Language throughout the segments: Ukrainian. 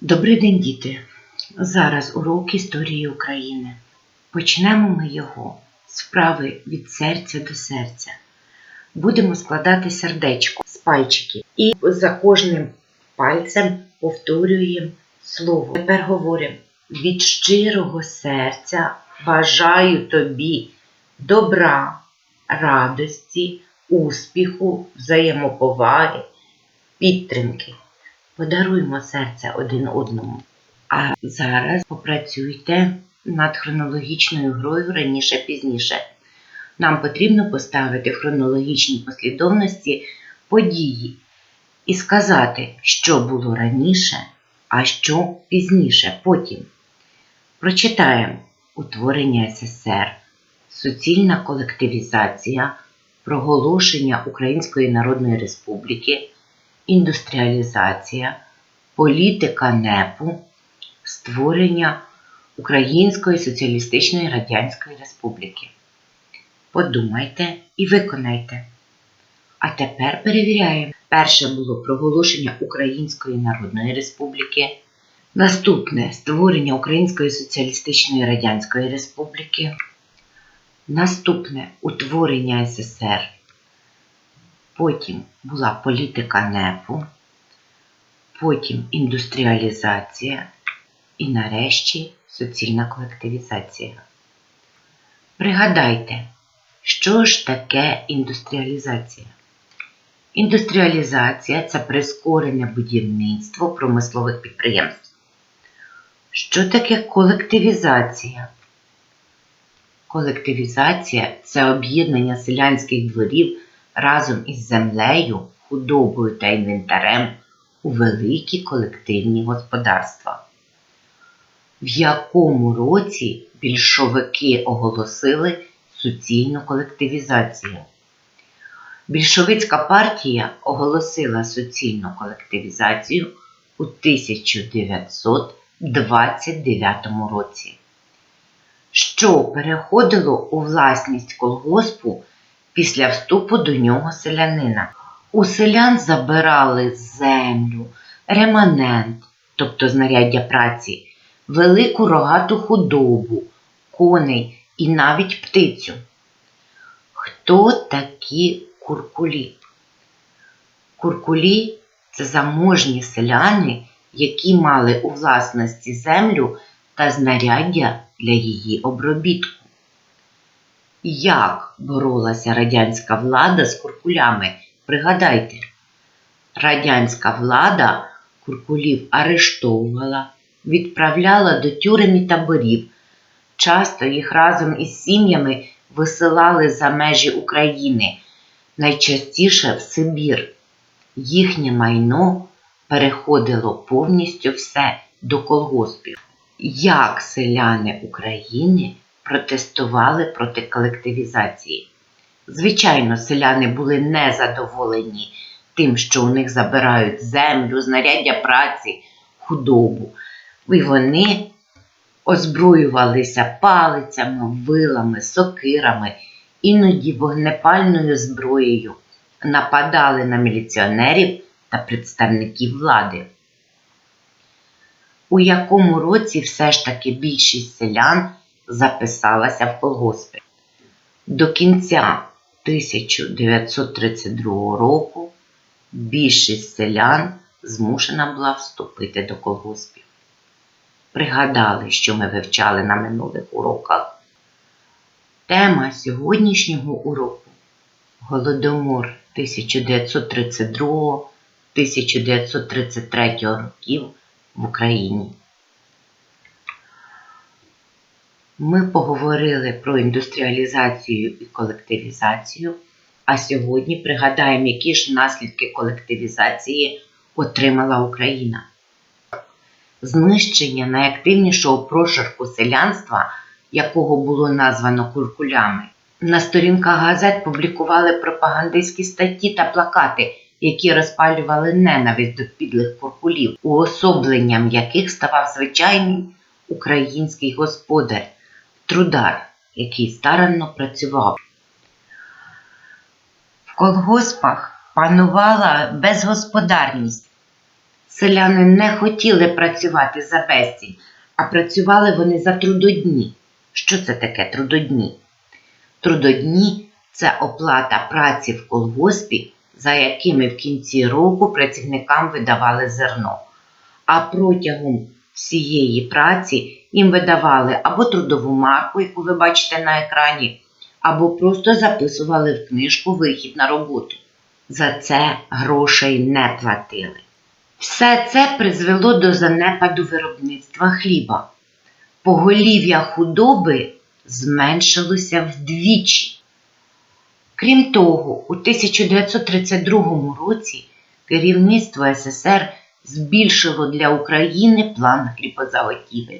Добрий день, діти! Зараз урок історії України. Почнемо ми його з вправи від серця до серця. Будемо складати сердечко з пальчиків і за кожним пальцем повторюємо слово. Тепер говоримо від щирого серця бажаю тобі добра, радості, успіху, взаємоповаги, підтримки. Подаруймо серце один одному. А зараз попрацюйте над хронологічною грою раніше пізніше. Нам потрібно поставити в хронологічній послідовності події і сказати, що було раніше, а що пізніше потім. Прочитаємо утворення СССР, суцільна колективізація, проголошення Української Народної Республіки індустріалізація, політика НЕПу, створення Української Соціалістичної Радянської Республіки. Подумайте і виконайте. А тепер перевіряємо. Перше було проголошення Української Народної Республіки. Наступне створення Української Соціалістичної Радянської Республіки. Наступне утворення СССР. Потім була політика НЕПу, потім індустріалізація і нарешті суцільна колективізація. Пригадайте, що ж таке індустріалізація? Індустріалізація це прискорене будівництво промислових підприємств. Що таке колективізація? Колективізація це об'єднання селянських дворів разом із землею, худобою та інвентарем у великі колективні господарства. В якому році більшовики оголосили суцільну колективізацію? Більшовицька партія оголосила суцільну колективізацію у 1929 році, що переходило у власність колгоспу після вступу до нього селянина. У селян забирали землю, реманент, тобто знаряддя праці, велику рогату худобу, коней і навіть птицю. Хто такі куркулі? Куркулі це заможні селяни, які мали у власності землю та знаряддя для її обробітку. Як боролася радянська влада з куркулями? Пригадайте, радянська влада куркулів арештовувала, відправляла до тюрем і таборів. Часто їх разом із сім'ями висилали за межі України, найчастіше в Сибір. Їхнє майно переходило повністю все до колгоспів. Як селяни України протестували проти колективізації? Звичайно, селяни були незадоволені тим, що у них забирають землю, знаряддя праці, худобу. І вони озброювалися палицями, вилами, сокирами, іноді вогнепальною зброєю, нападали на міліціонерів та представників влади. У якому році все ж таки більшість селян записалася в колгоспи? До кінця 1932 року більшість селян змушена була вступити до колгоспів. Пригадали, що ми вивчали на минулих уроках. Тема сьогоднішнього уроку Голодомор 1932-1933 років в Україні. Ми поговорили про індустріалізацію і колективізацію, а сьогодні пригадаємо, які ж наслідки колективізації отримала Україна. Знищення найактивнішого прошарку селянства, якого було названо куркулями. На сторінках газет публікували пропагандистські статті та плакати, які розпалювали ненависть до підлих куркулів, уособленням яких ставав звичайний український господар, трудар, який старанно працював. В колгоспах панувала безгосподарність. Селяни не хотіли працювати за безцінь, а працювали вони за трудодні. Що це таке трудодні? Трудодні це оплата праці в колгоспі, за якими в кінці року працівникам видавали зерно. А протягом всієї праці їм видавали або трудову марку, яку ви бачите на екрані, або просто записували в книжку вихід на роботу. За це грошей не платили. Все це призвело до занепаду виробництва хліба. Поголів'я худоби зменшилося вдвічі. Крім того, у 1932 році керівництво СССР збільшило для України план хлібозаготівель.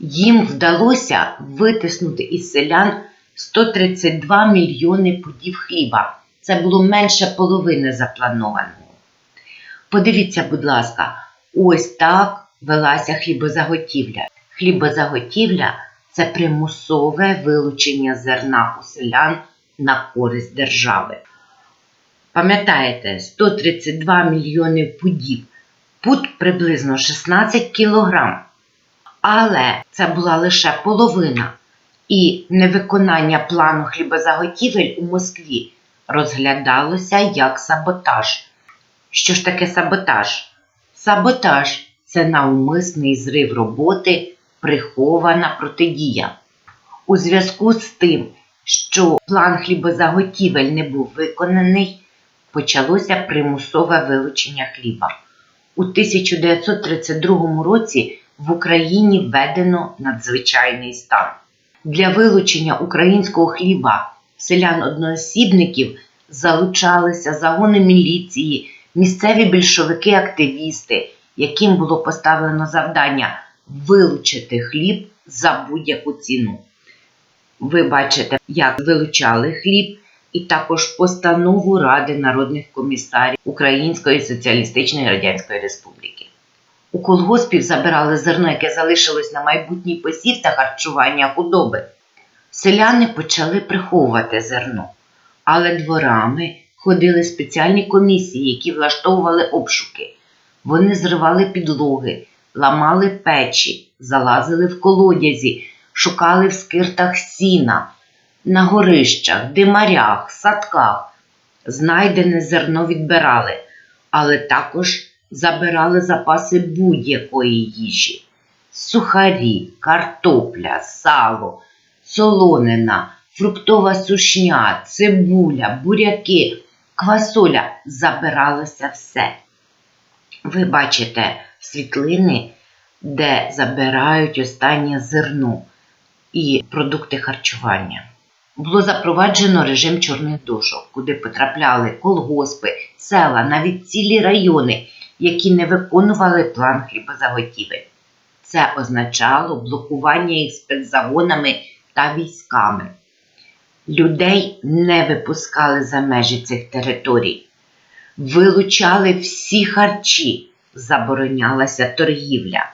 Їм вдалося витиснути із селян 132 мільйони пудів хліба. Це було менше половини запланованого. Подивіться, будь ласка, ось так велася хлібозаготівля. Хлібозаготівля це примусове вилучення зерна у селян на користь держави. Пам'ятаєте, 132 мільйони пудів. Пуд приблизно 16 кілограм. Але це була лише половина. І невиконання плану хлібозаготівель у Москві розглядалося як саботаж. Що ж таке саботаж? Саботаж це навмисний зрив роботи, прихована протидія. У зв'язку з тим, що план хлібозаготівель не був виконаний, почалося примусове вилучення хліба. У 1932 році в Україні введено надзвичайний стан. Для вилучення українського хліба селян-одноосібників залучалися загони міліції, місцеві більшовики-активісти, яким було поставлено завдання вилучити хліб за будь-яку ціну. Ви бачите, як вилучали хліб, і також постанову Ради народних комісарів Української Соціалістичної Радянської Республіки. У колгоспів забирали зерно, яке залишилось на майбутній посів та харчування худоби. Селяни почали приховувати зерно, але дворами ходили спеціальні комісії, які влаштовували обшуки. Вони зривали підлоги, ламали печі, залазили в колодязі, шукали в скиртах сіна, на горищах, димарях, садках. Знайдене зерно відбирали, але також забирали запаси будь-якої їжі: сухарі, картопля, сало, солонина, фруктова сушня, цибуля, буряки, квасоля забиралося все. Ви бачите світлини, де забирають останнє зерно і продукти харчування. Було запроваджено режим чорних дошок, куди потрапляли колгоспи, села, навіть цілі райони, які не виконували план хлібозаготівель. Це означало блокування їх спецзагонами та військами. Людей не випускали за межі цих територій, вилучали всі харчі, заборонялася торгівля.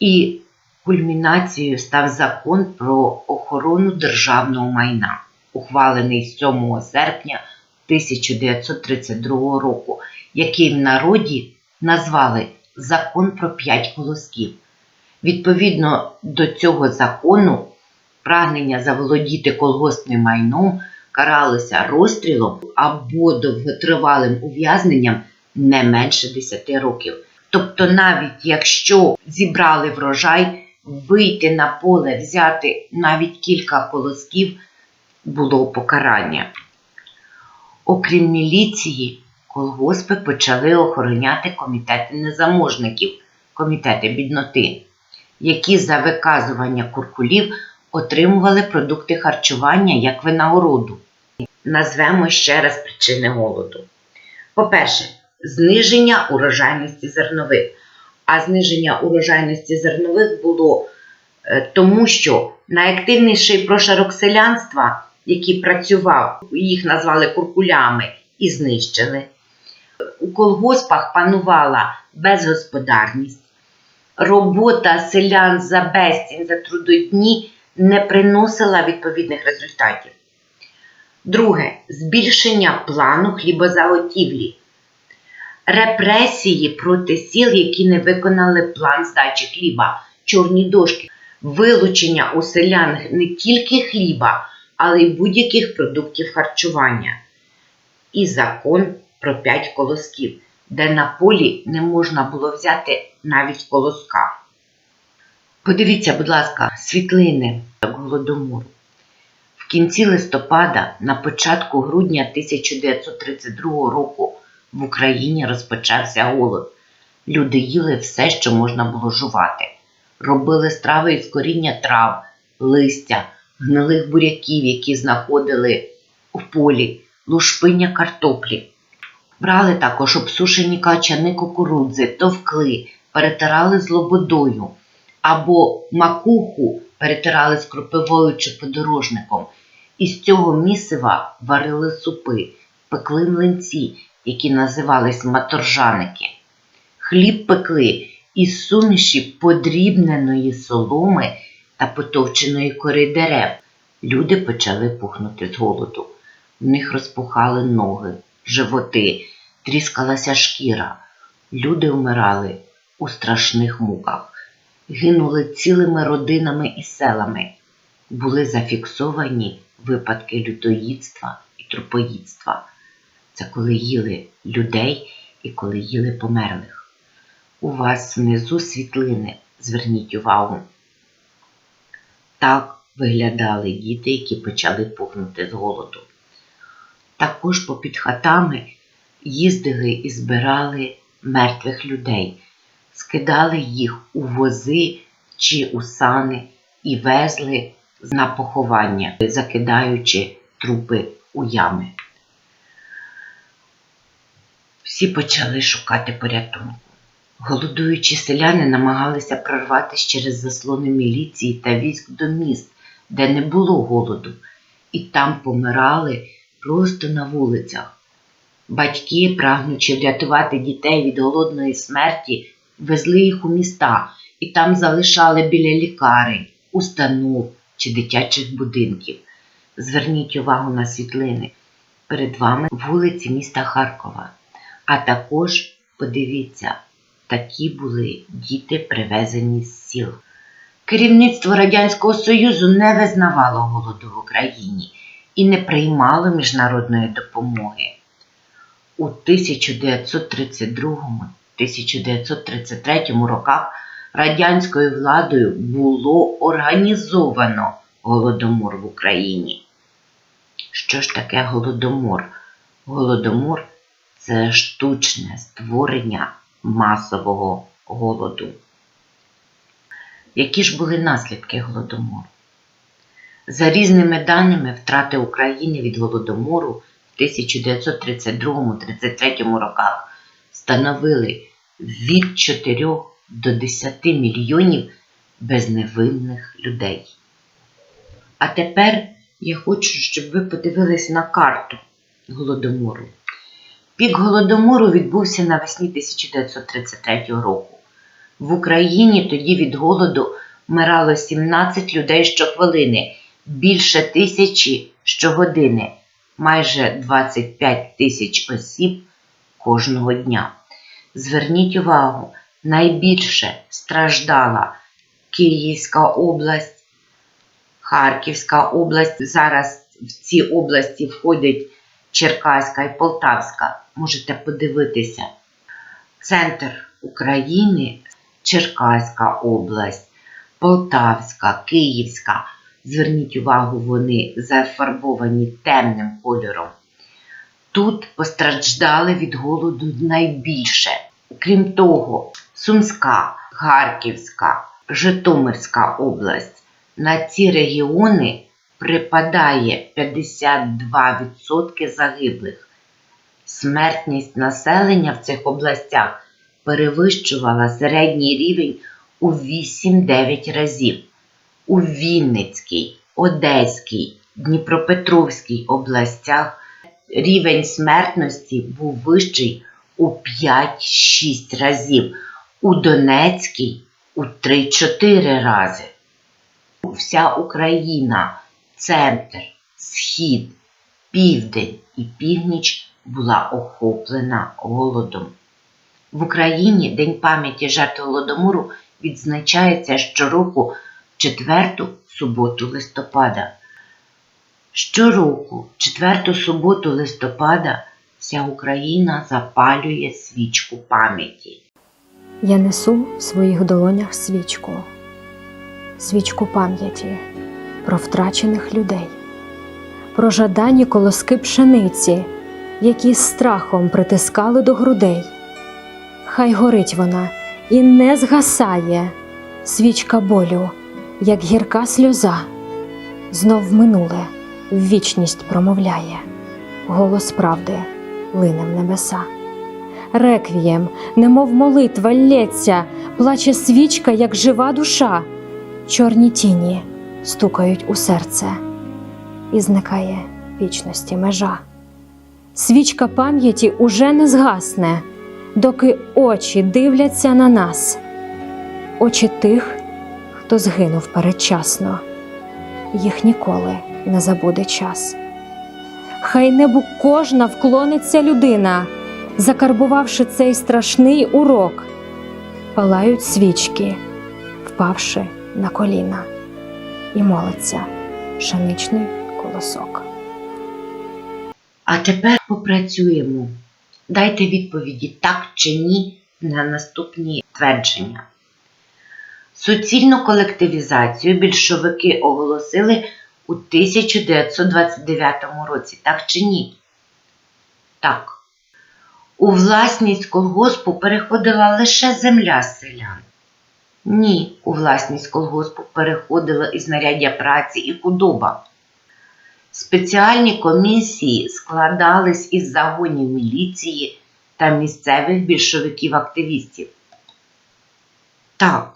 І кульмінацією став закон про охорону державного майна, ухвалений 7 серпня 1932 року, який в народі назвали Закон про п'ять колосків. Відповідно до цього закону, прагнення заволодіти колгоспним майном каралося розстрілом або довготривалим ув'язненням не менше 10 років. Тобто, навіть якщо зібрали врожай, вийти на поле, взяти навіть кілька колосків було покарання. Окрім міліції, колгоспи почали охороняти комітети незаможників, комітети бідноти, які за виказування куркулів отримували продукти харчування як винагороду. Назвемо ще раз причини голоду. По-перше, зниження урожайності зернових. А зниження урожайності зернових було е, тому, що найактивніший прошарок селянства, який працював, їх назвали куркулями і знищили. У колгоспах панувала безгосподарність. Робота селян за безцінь, за трудодні не приносила відповідних результатів. Друге збільшення плану хлібозаготівлі. Репресії проти сіл, які не виконали план здачі хліба, чорні дошки, вилучення у селян не тільки хліба, але й будь-яких продуктів харчування. І закон про п'ять колосків, де на полі не можна було взяти навіть колоска. Подивіться, будь ласка, світлини голодомору. В кінці листопада, на початку грудня 1932 року в Україні розпочався голод. Люди їли все, що можна було жувати. Робили страви із коріння трав, листя, гнилих буряків, які знаходили у полі, лушпиння картоплі. Брали також обсушені качани кукурудзи, товкли, перетирали з лободою або макуху перетирали з кропивою чи подорожником. Із цього місива варили супи, пекли млинці, які називались маторжаники. Хліб пекли із суміші подрібненої соломи та потовченої кори дерев. Люди почали пухнути з голоду. В них розпухали ноги, животи, тріскалася шкіра. Люди вмирали у страшних муках, гинули цілими родинами і селами. Були зафіксовані випадки лютоїдства і трупоїдства. Це коли їли людей і коли їли померлих. У вас внизу світлини, зверніть увагу. Так виглядали діти, які почали пухнути з голоду. Також попід хатами їздили і збирали мертвих людей, скидали їх у вози чи у сани і везли на поховання, закидаючи трупи у ями. Всі почали шукати порятунку. Голодуючі селяни намагалися прорватися через заслони міліції та військ до міст, де не було голоду, і там помирали просто на вулицях. Батьки, прагнучи врятувати дітей від голодної смерті, везли їх у міста і там залишали біля лікарень, установ чи дитячих будинків. Зверніть увагу на світлини. Перед вами вулиці міста Харкова. А також подивіться, такі були діти, привезені з сіл. Керівництво Радянського Союзу не визнавало голоду в Україні і не приймало міжнародної допомоги. У 1932-1933 роках радянською владою було організовано голодомор в Україні. Що ж таке голодомор? Голодомор це штучне створення масового голоду. Які ж були наслідки голодомору? За різними даними, втрати України від голодомору в 1932-33 роках становили від 4 до 10 мільйонів безневинних людей. А тепер я хочу, щоб ви подивились на карту голодомору. Пік голодомору відбувся навесні 1933 року. В Україні тоді від голоду вмирало 17 людей щохвилини, більше тисячі щогодини, майже 25 тисяч осіб кожного дня. Зверніть увагу, найбільше страждала Київська область, Харківська область. Зараз в ці області входять Черкаська і Полтавська. Можете подивитися. Центр України, Черкаська область, Полтавська, Київська. Зверніть увагу, вони зафарбовані темним кольором. Тут постраждали від голоду найбільше. Крім того, Сумська, Харківська, Житомирська область. На ці регіони припадає 52% загиблих. Смертність населення в цих областях перевищувала середній рівень у 8-9 разів. У Вінницькій, Одеській, Дніпропетровській областях рівень смертності був вищий у 5-6 разів, у Донецькій у 3-4 рази. Вся Україна, центр, схід, південь і північ була охоплена голодом. В Україні День пам'яті жертв Голодомору відзначається щороку в четверту суботу листопада. Щороку, четверту суботу листопада, вся Україна запалює свічку пам'яті. Я несу в своїх долонях свічку, свічку пам'яті про втрачених людей, про жадані колоски пшениці, які з страхом притискали до грудей. Хай горить вона і не згасає свічка болю, як гірка сльоза, знов минуле в вічність промовляє, голос правди лине в небеса. Реквієм, немов молитва лється, плаче свічка, як жива душа. Чорні тіні стукають у серце, і зникає вічності межа. Свічка пам'яті уже не згасне, доки очі дивляться на нас, очі тих, хто згинув передчасно, їх ніколи не забуде час. Хай небу кожна вклониться людина закарбувавши цей страшний урок, палають свічки, впавши на коліна, і молиться пшеничний колосок. А тепер попрацюємо. Дайте відповіді так чи ні на наступні твердження. Суцільну колективізацію більшовики оголосили у 1929 році, так чи ні? Так. У власність колгоспу переходила лише земля селян. Ні, у власність колгоспу переходило і знаряддя праці, і худоба. Спеціальні комісії складались із загонів міліції та місцевих більшовиків-активістів. Так,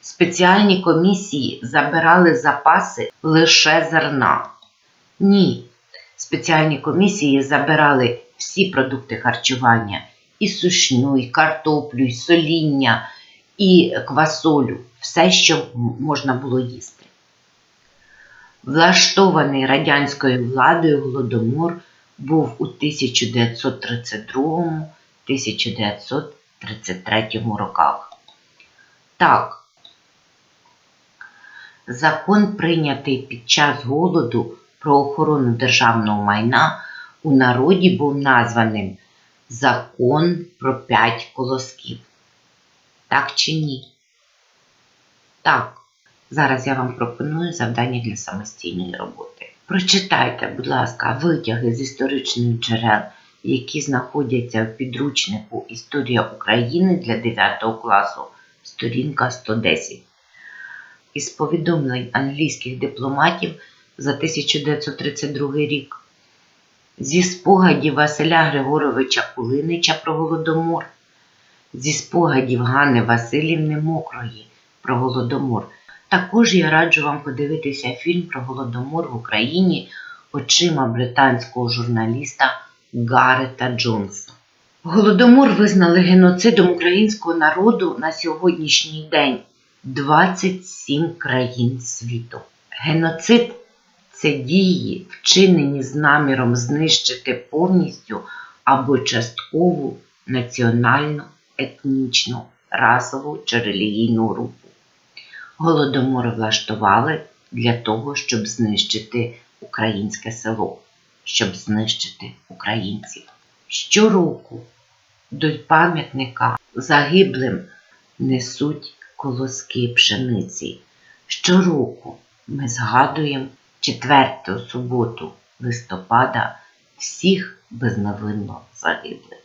спеціальні комісії забирали запаси лише зерна. Ні, спеціальні комісії забирали всі продукти харчування, і сушню, і картоплю, і соління, і квасолю, все, що можна було їсти. Влаштований радянською владою Голодомор був у 1932-1933 роках. Так, закон, прийнятий під час голоду про охорону державного майна, у народі був названим Закон про п'ять колосків. Так чи ні? Так. Зараз я вам пропоную завдання для самостійної роботи. Прочитайте, будь ласка, витяги з історичних джерел, які знаходяться в підручнику Історія України для 9 класу, сторінка 110. Із повідомлень англійських дипломатів за 1932 рік. Зі спогадів Василя Григоровича Кулинича про Голодомор, зі спогадів Ганни Васильівни Мокрої про Голодомор. Також я раджу вам подивитися фільм про Голодомор в Україні очима британського журналіста Гарета Джонса. Голодомор визнали геноцидом українського народу на сьогоднішній день 27 країн світу. Геноцид це дії, вчинені з наміром знищити повністю або часткову національну, етнічну, расову чи релігійну групу. Голодомор влаштували для того, щоб знищити українське село, щоб знищити українців. Щороку до пам'ятника загиблим несуть колоски пшениці. Щороку ми згадуємо четверту суботу листопада всіх безновинно загиблих.